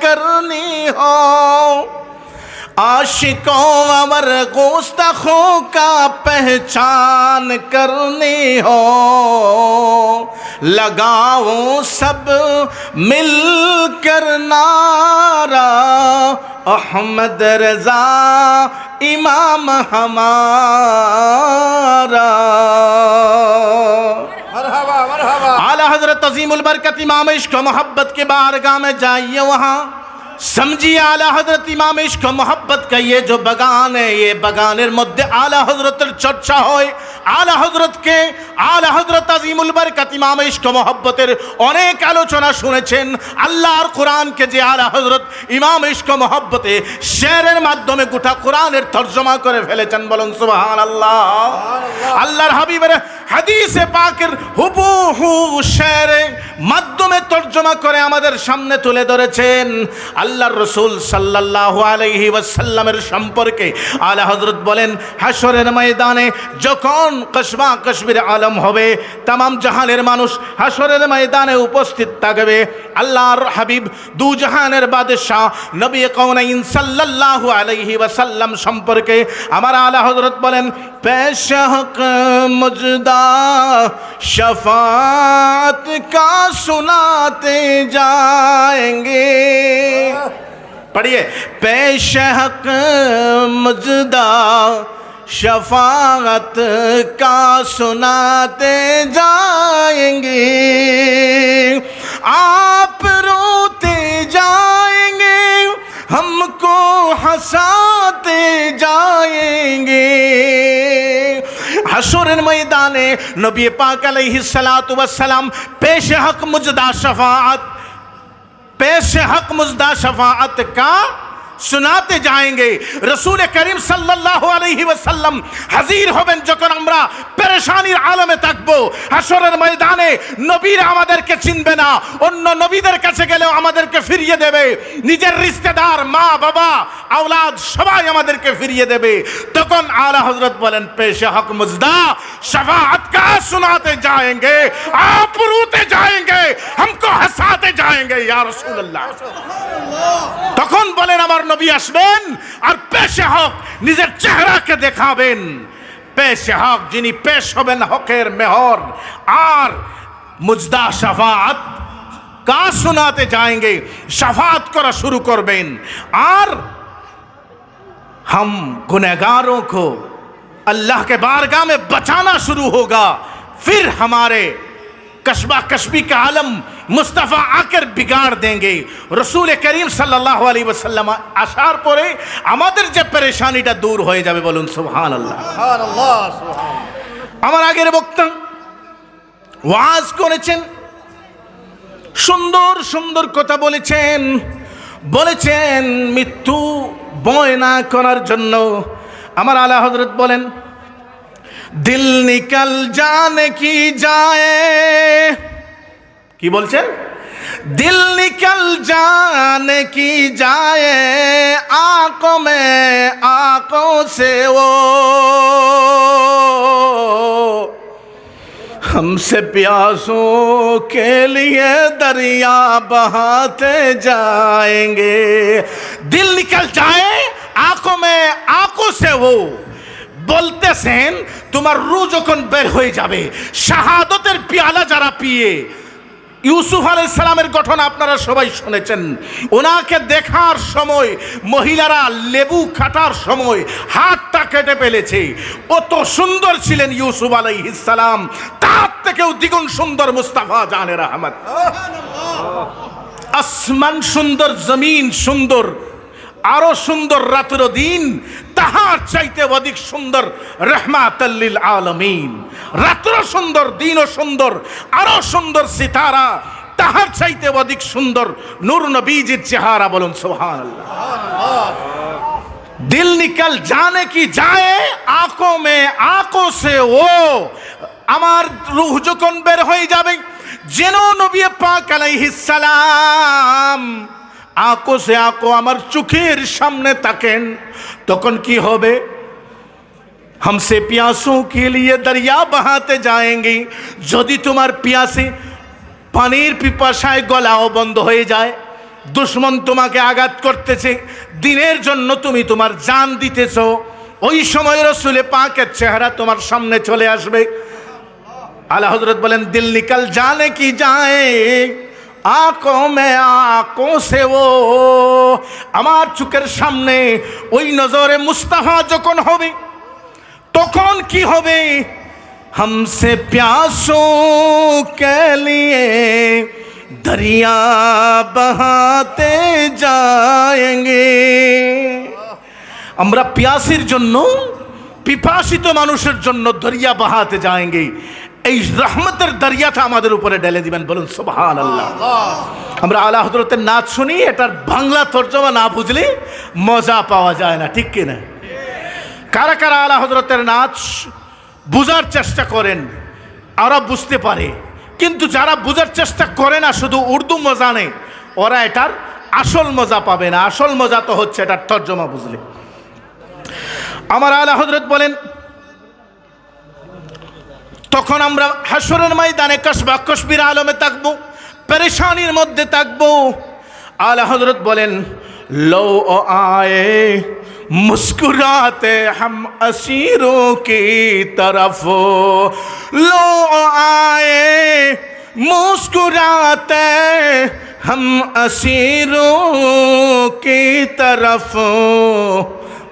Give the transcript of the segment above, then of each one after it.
کرنی ہو۔ عاشقوں اور گوستخوں کا پہچان کرنی ہو۔ لگاؤں سب مل کر نارا احمد رضا امام ہمارا۔ اعلیٰ حضرت عظیم البرکت امام عشق و محبت کے بارگاہ میں جائیے وہاں۔ سمجھیے اعلیٰ حضرت امام عشق و محبت کا یہ جو بگان ہے، یہ بگان مدد اعلی حضرت چرچا ہوئے۔ আলা হজরতকে আলা হজরত আজিমুল বরকত ইমাম ইশ্ক ও মোহব্বতের অনেক আলোচনা শুনেছেন। আল্লাহর কোরআনকে যে আলা হজরত ইমাম ইশ্ক ও মোহব্বতে শেরের মাধ্যমে গোটা কোরআনের তর্জমা করে ফেলেছেন বলুন সুবহান আল্লাহ আল্লাহর হাবিবের হাদিসে পাকের হুবহু শেরে মাধ্যমে তর্জমা করে আমাদের সামনে তুলে ধরেছেন। আল্লাহর রসুল সাল্লাল্লাহু আলাইহি ওয়াসাল্লামের সম্পর্কে আলা হজরত বলেন হাসরের ময়দানে যখন কসবা কসবির আলম হবে তামাম জাহানের মানুষ হাসরের ময়দানে উপস্থিত থাকবে আল্লাহর হাবিব দু জাহানের বাদশাহ নবী কৌনাইন সাল্লাল্লাহু আলাইহি ওয়াসাল্লাম সম্পর্কে আমার আলা হজরত বলেন পেশহক মুজদা शफात का सुनाते जाएंगे पढ़िए شفاعت کا سناتے جائیں گے۔ آپ روتے جائیں گے، ہم کو ہنساتے جائیں گے۔ حسور میدان نبی پاک علیہ السلام وسلام پیش حق مجدہ شفاعت، پیش حق مجدہ شفاعت کا শোনাতে যায়গে রসুল করিম সাল্লাহ হাজির হবেন যখন আমরা পেরেশানির আলমে থাকব। হাসরের ময়দানে নবীরা আমাদেরকে চিনবে না। অন্য নবীদের কাছে গেলেও আমাদেরকে ফিরিয়ে দেবে। নিজের রিস্তেদার, মা, বাবা, আওলাদ সবাই আমাদেরকে ফিরিয়ে দেবে। তখন আলা হজরত বলেন, পেশে হক মুজদা শফাত কা শোনাতে যায়গে আপ যায়গে হামকো হাসাতে যায়গে ইয়া রসুল্লাহ তখন বলেন, আমার নবী আসবেন আর পেশে হক নিজের চেহারাকে দেখাবেন। পেশে হক যিনি পেশ হবেন হকের মেহর। আর মুজদা শাফাত কা শোনাতে যায়গে? শাফাত করা শুরু করবেন। আর हम गुनहगारों को अल्लाह के बारगाह में बचाना शुरू होगा फिर हमारे कस्बा कस्बी का आलम मुस्तफ़ा आकर बिगाड़ देंगे রসুল করিম সাল্লাহ আলী ওসাল্লাম আসার পরে আমাদের যে পেরেশানিটা দূর হয়ে যাবে বলুন সুবহান আল্লাহ আমার আগের বক্তা ওয়াজ করেছেন সুন্দর সুন্দর কথা বলেছেন বলেছেন মৃত্যু বয় না করার জন্য আমার আলা হজরত বলেন دل نکل جانے کی جائے۔ کی বলছেন دل نکل جانے کی جائے۔ آنکھوں میں آنکھوں سے وہ۔ ہم سے پیاسوں کے لیے دریا بہاتے جائیں گے۔ دل نکل جائے آنکھوں میں آنکھوں سے وہ۔ بولتے سین তোমার রু যখন বের হয়ে যাবে শাহাদতের পিয়ালা যারা পিয়ে ইউসুফ আলাই সালামের ঘটনা আপনারা সবাই শুনেছেন। ওনাকে দেখার সময় মহিলারা লেবু কাটার সময় হাতটা কেটে ফেলেছে। অত সুন্দর ছিলেন ইউসুফ আলাই সালাম। তার থেকেও দ্বিগুণ সুন্দর মুস্তাফা জানের আহমদ। আসমান সুন্দর জমিন সুন্দর। আরও সুন্দর রাতের দিন, তাহার চাইতে অধিক সুন্দর রহমাতাল্লিল আলমিন। রাত্র সুন্দর, দিনও সুন্দর, আরও সুন্দর সিতারা, তাহার চাইতে অধিক সুন্দর নূর নবীজির চেহারা বলুন সোহাল দিল নিকাল জানে কি যায়, আকো মে আকো সে ও। আমার রুহ যখন বের হয়ে যাবে, যেন নবী পাক আলাইহিস সালাম আঁকো সে আঁকো আমার চোখের সামনে তাকেন তখন কি হবে? হামসে পিয়াসু কে লিয়ে দরিয়া বহাতে যায়ঙ্গি। যদি তোমার পিয়াসে পানির পিপাসায় গলাও বন্ধ হয়ে যায়, দুশ্মন তোমাকে আঘাত করতেছে। দিনের জন্য তুমি তোমার জান দিতেছ। ওই সময় রসুলে পাঁকের চেহারা তোমার সামনে চলে আসবে। আলা হজরত বলেন, দিল নিকাল জানে কি যায়? আঁকো মে আঁকো সে ও আমার চুকের সামনে ওই নজরে মুস্তাহা যখন হবে, তখন কি হবে? হামসে প্যাসো কে লিয়ে দরিয়া বহাতে যায়গে আমরা পিয়াসির জন্য, পিপাসিত মানুষের জন্য দরিয়া বাহাতে যায়গে এই রহমতের দরিয়াটা আমাদের উপরে ঢেলে দিবেন, বলুন সুবহান আল্লাহ আমরা আলা হজরতের নাচ শুনি, এটার বাংলা তর্জমা না বুঝলে মজা পাওয়া যায় না, ঠিক কিনা? কারা কারা আলা হজরতের নাচ বুঝার চেষ্টা করেন, ওরা বুঝতে পারে। কিন্তু যারা বুঝার চেষ্টা করে না, শুধু উর্দু মজা নেই, ওরা এটার আসল মজা পাবে না। আসল মজা তো হচ্ছে এটার তর্জমা বুঝলে। আমার আলা হজরত বলেন তখন আমরা হাসরের ময়দানে কসবা, কসবির আলমে থাকব, পরেশানির মধ্যে থাকব। আলা হজরত বলেন লো আয়ে, মুস্কুরাতে হাম আসিরো কি তরফ? লো আয়ে, মুস্কুরাতে হাম আসিরো কি তরফ?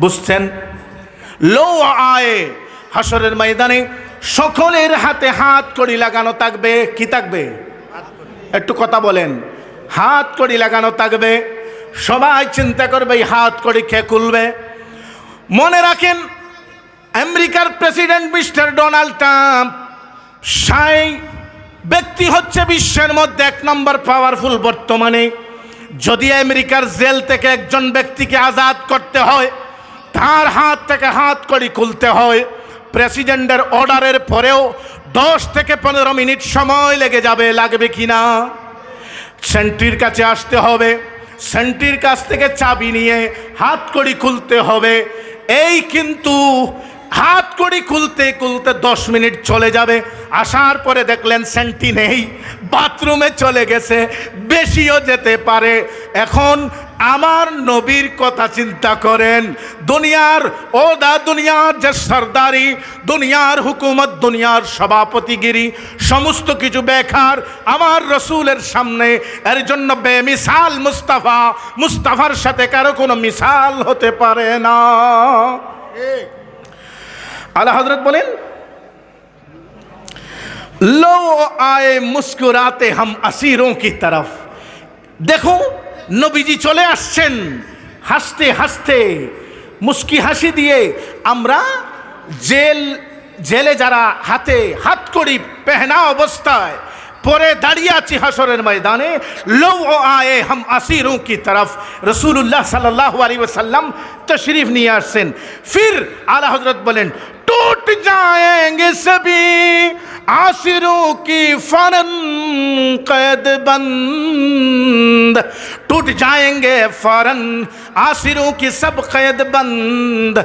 বুঝছেন? লো আয়ে হাসরের ময়দানে সকলের হাতে হাত কড়ি লাগানো থাকবে। কি থাকবে? একটু কথা বলেন। হাত কড়ি লাগানো থাকবে। সবাই চিন্তা করবে হাত কড়ি কে খুলবে? মনে রাখেন, আমেরিকার প্রেসিডেন্ট মিস্টার ডোনাল্ড ট্রাম্প সাই ব্যক্তি হচ্ছে বিশ্বের মধ্যে এক নম্বর পাওয়ারফুল বর্তমানে। যদি আমেরিকার জেল থেকে একজন ব্যক্তিকে আজাদ করতে হয়, তার হাত থেকে হাত কড়ি খুলতে হয়। প্রেসিডেন্টের অর্ডারের পরেও দশ থেকে পনেরো মিনিট সময় লেগে যাবে, লাগবে কি না? সেন্ট্রির কাছে আসতে হবে, সেন্ট্রির কাছ থেকে চাবি নিয়ে হাত কড়ি খুলতে হবে। এই কিন্তু হাত কড়ি খুলতে খুলতে দশ মিনিট চলে যাবে। আসার পরে দেখলেন সেন্টি নেই, বাথরুমে চলে গেছে, বেশিও যেতে পারে। এখন আমার নবীর কথা চিন্তা করেন, দুনিয়ার ও দা দুনিয়ার যে সর্দারি, দুনিয়ার হুকুমত, দুনিয়ার সভাপতিগিরি, সমস্ত কিছু বেকার আমার রসুলের সামনে। এর জন্য বেমিসাল মুস্তাফা, মুস্তাফার সাথে কারও কোনো মিসাল হতে পারে না। আলা হজরত বলেন, লো আয়ে মুস্কুরাতে হাম আসিরোঁ কি তরফ। দেখো, নবীজি চলে আসছেন, হাসতে হাসতে মুস্কি হাসি দিয়ে আমরা জেল, জেলে যারা হাতে হাত করি পেহনা অবস্থায় পরে দাঁড়িয়ে আছি হাসরের ময়দানে লো ও আয়ে হাম আসিরোं की तरफ রসুল্লাহ সাল্লাহ আলী ওসাল্লাম তশরিফ নিয়ে আসছেন ফির আলা হজরত বলেন टूट जाएंगे सभी आसिरों की फरन कैद बंद टूट जाएंगे फरन आसिरों की सब कैद बंद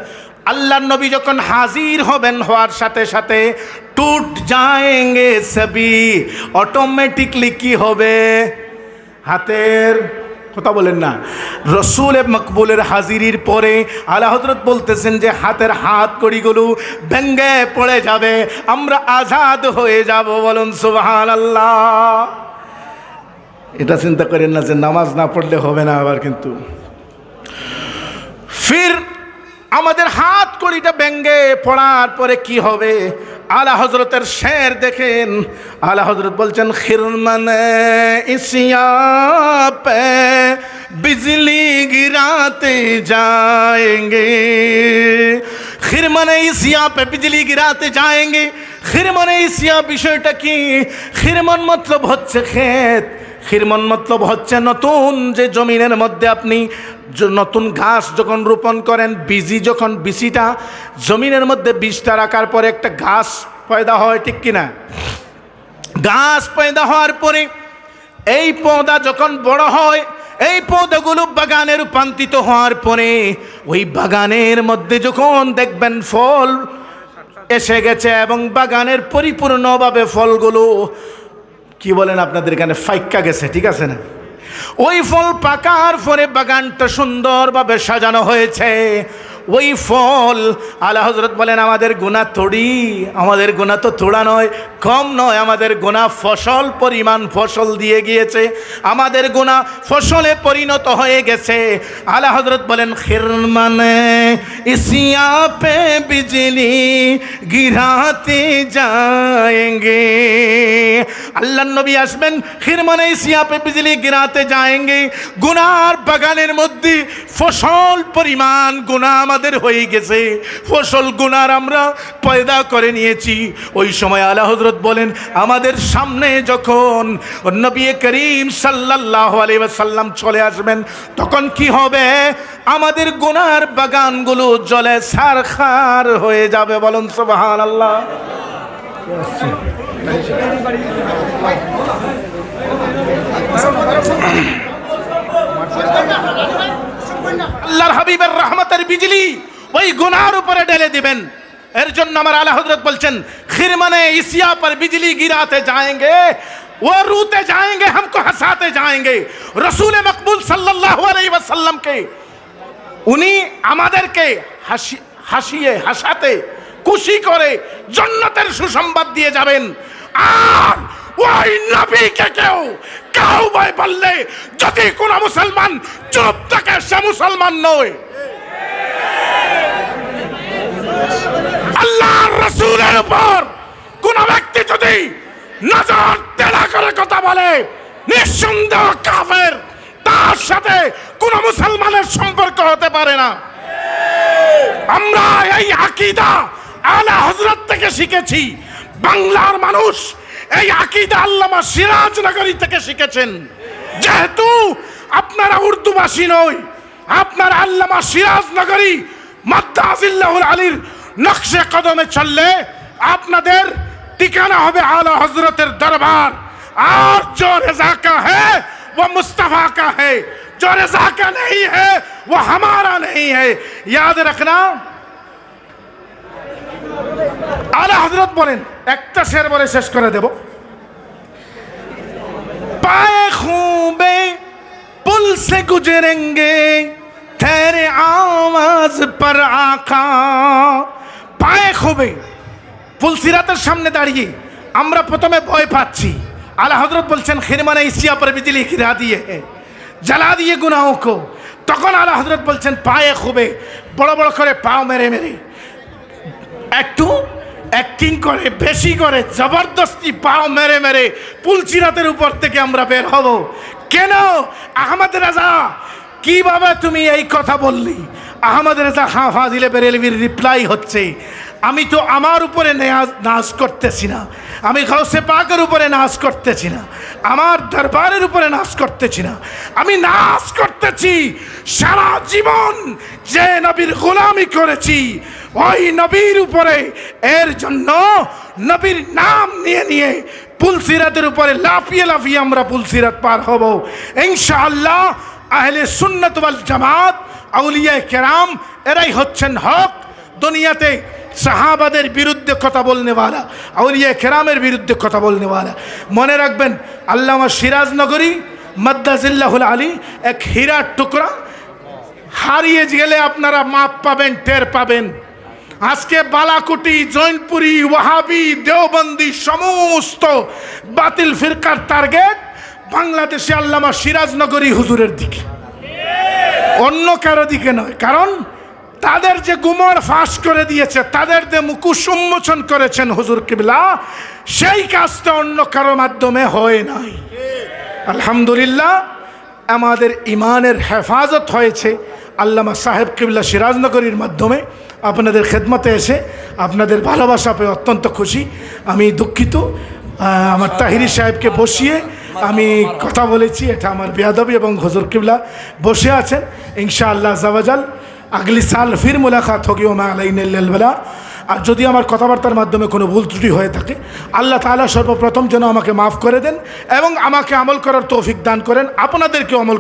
আল্লাহ নবী যখন হাজির হবেন হওয়ার সাথে সাথে টুট যাएंगे সবই অটোমেটিকলি কি হবে? হাতের কথা বলেন না। রসুল মকবুলের হাজিরির পরে আলা হজরত বলতেছেন যে হাতের হাত কড়িগুলো ভেঙ্গে পড়ে যাবে, আমরা আজাদ হয়ে যাব বলুন সুবহান আল্লাহ এটা চিন্তা করেন না যে নামাজ না পড়লে হবে না আবার কিন্তু। ফির আমাদের হাত কড়িটা ব্যঙ্গে পড়ার পরে কি হবে? আলা হজরতের শের দেখেন। আলা হজরত বলছেন খিরমানে ইসিয়া বিজলি গিরাতে যায়গে খিরমানে ইসিয়া পে বিজলি গিরাতে যায়গে খিরমানে ইসিয়া বিষয়টা কি? খিরমান মতলব হচ্ছে ক্ষেত। খিরমন মতলব হচ্ছে নতুন যে জমিনের মধ্যে আপনি নতুন ঘাস যখন রোপণ করেন বীজি যখন বিচিটা জমিনের মধ্যে বীজটা রাখার পরে একটা ঘাস পয়দা হয়, ঠিক কিনা? ঘাস পয়দা হওয়ার পরে এই পৌধা যখন বড় হয়, এই পৌধাগুলো বাগানে রূপান্তরিত হওয়ার পরে ওই বাগানের মধ্যে যখন দেখবেন ফল এসে গেছে এবং বাগানের পরিপূর্ণভাবে ফলগুলো কি বলেন আপনাদের এখানে? ফাইক্কা গেছে, ঠিক আছে না? ওই ফল পাকার পরে বাগানটা সুন্দরভাবে সাজানো হয়েছে। ওই ফল, আল্লাহ হজরত বলেন, আমাদের গোনা তড়ি আমাদের গোনা তো তোড়া নয়, কম নয়, আমাদের গোনা ফসল, পরিমাণ ফসল দিয়ে গিয়েছে। আমাদের গোনা ফসলে পরিণত হয়ে গেছে। আল্লাহ হজরত বলেন খিরমানে इसिया पे बिजली गिराते जाएंगे। আল্লাহ নবী আসবেন খিরমানে সিয়াপে বিজলি গিরাতে যায়ঙ্গে গুনার বাগানের মধ্যে ফসল পরিমাণ গুণা আমাদের হয়ে গেছে ফসল গুণার আমরা পয়দা করে নিয়েছি ওই সময় আলা হজরত বলেন, আমাদের সামনে যখন নবী করিম সাল্লাহ আলী সাল্লাম চলে আসবেন, তখন কি হবে? আমাদের গুণার বাগানগুলো জলে সারখার হয়ে যাবে বলুন সুবহান আল্লাহ আল্লাহর হাবিবের রহমতের বিজলি ওই গুনার উপরে ঢেলে দিবেন এর জন্য আমার আলা হজরত বলছেন খিরমানে ইসিয়া पर बिजली गिराते जाएंगे वो रूते जाएंगे हमको हंसाते जाएंगे রসুল মকবুল সাল্লাল্লাহু আলাইহি ওয়াসাল্লাম কে উনি আমাদেরকে হাসি, হাসিয়ে, হাসাতে, খুশি করে জন্নতের সুসংবাদ দিয়ে যাবেন। আর ওই নবীকে কেউ কেউ ভাই বললে যদি কোন মুসলমান চুপ থাকে, সে মুসলমান নয়। আল্লাহর রসুলের উপর কোন ব্যক্তি যদি নজর তেলা করে কথা বলে, নিঃসন্দেহ কাফের। তার সাথে কোন মুসলমানের সম্পর্ক হতে পারে না। আমরা এই আকিদা আলা হজরত থেকে শিখেছি। বাংলার মানুষ এই আকিদা আল্লামা সিরাজনগরী থেকে শিখেছেন। যেহেতু আপনারা উর্দুবাসী নই, আপনার আল্লামা সিরাজনগরী মাদ্দাজিল্লাহুল আলীর নকশে কদমে চললে আপনাদের ঠিকানা হবে আলা হজরতের দরবার। আর জোর এজাকা হ্যাঁ वो मुस्तफा का है जो रजा का नहीं है वो हमारा नहीं है याद रखना আলা হজরত বলেন একটা শের বলে শেষ করে দেব পায়ে খুবে पुल से गुजरेंगे तेरे आवाज पर आका পায়ে খুবে পুলসিরাতের সামনে দাঁড়িয়ে আমরা প্রথমে ভয় পাচ্ছি আলা হজরত বলছেন, খিরমানে ইসিয়া পর বিজলি খিরা দিয়ে, জ্বালা দিয়ে গুনাহ কো তখন আলা হজরত বলছেন, পায়ে খুবে, বড় বড় করে পাও মেরে মেরে। একটু অ্যাক্টিং করে, বেশি করে, জবরদস্তি পাও মেরে মেরে পুলচিরাতের উপর থেকে আমরা বের হব। কেন? আহমদ রাজা, কীভাবে তুমি এই কথা বললি? আহমদ রেজা হাঁ ফাজিলে বেরেলভির রিপ্লাই হচ্ছে আমি তো আমার উপরে নাচ করতেছি না। আমি গাউসে পাকের উপরে নাচ করতেছি না। আমার দরবারের উপরে নাচ করতেছি না। আমি নাচ করতেছি সারা জীবন যে নবীর গোলামি করেছি, ওই নবীর উপরে। এর জন্য নবীর নাম নিয়ে নিয়ে পুলসিরাতের উপরে লাফিয়ে লাফিয়ে আমরা পুলসিরাত পার হব। ইনশাআল্লাহ আহলে সুন্নত ওয়াল জামাত আউলিয়া কেরাম এরাই হচ্ছেন হক। দুনিয়াতে সাহাবাদের বিরুদ্ধে কথা বলনেওয়ালা আউলিয়া খেরামের বিরুদ্ধে কথা বলনেওয়ালা মনে রাখবেন, আল্লামা সিরাজনগরী মদ্দাজিল্লাহুল আলী, এক হীরার টুকরা। হারিয়ে গেলে আপনারা মাপ পাবেন, টের পাবেন। আজকে বালাকুটি, জৈনপুরি, ওয়াহাবি, দেওবন্দি, সমস্ত বাতিল ফিরকার টার্গেট বাংলাদেশে আল্লামা সিরাজনগরী হুজুরের দিকে। অন্য কারও দিকে নয়। কারণ তাদের যে গুমর ফাঁস করে দিয়েছে, তাদের যে মুকুশ উন্মোচন করেছেন হুজুর কিবলা, সেই কাজটা অন্য কারও মাধ্যমে হয় নাই। আলহামদুলিল্লাহ, আমাদের ইমানের হেফাজত হয়েছে আল্লামা সাহেব কিবলা সিরাজনগরীর মাধ্যমে। আপনাদের খেদমতে এসে আপনাদের ভালোবাসা পেয়ে অত্যন্ত খুশি। আমি দুঃখিত আমার তাহিরি সাহেবকে বসিয়ে আমি কথা বলেছি, এটা আমার বেয়াদবি এবং হজুর কিবলা বসে আছেন। ইনশাআল্লাহ জাওয়াজাল আগলি সাল ফির মুলাকাত হোগি ওমা আলাইনাল্লাহ আর যদি আমার কথাবার্তার মাধ্যমে কোনো ভুল ত্রুটি হয়ে থাকে, আল্লাহ তাআলা সর্বপ্রথম যেন আমাকে মাফ করে দেন এবং আমাকে আমল করার তৌফিক দান করেন। আপনাদেরকে আমল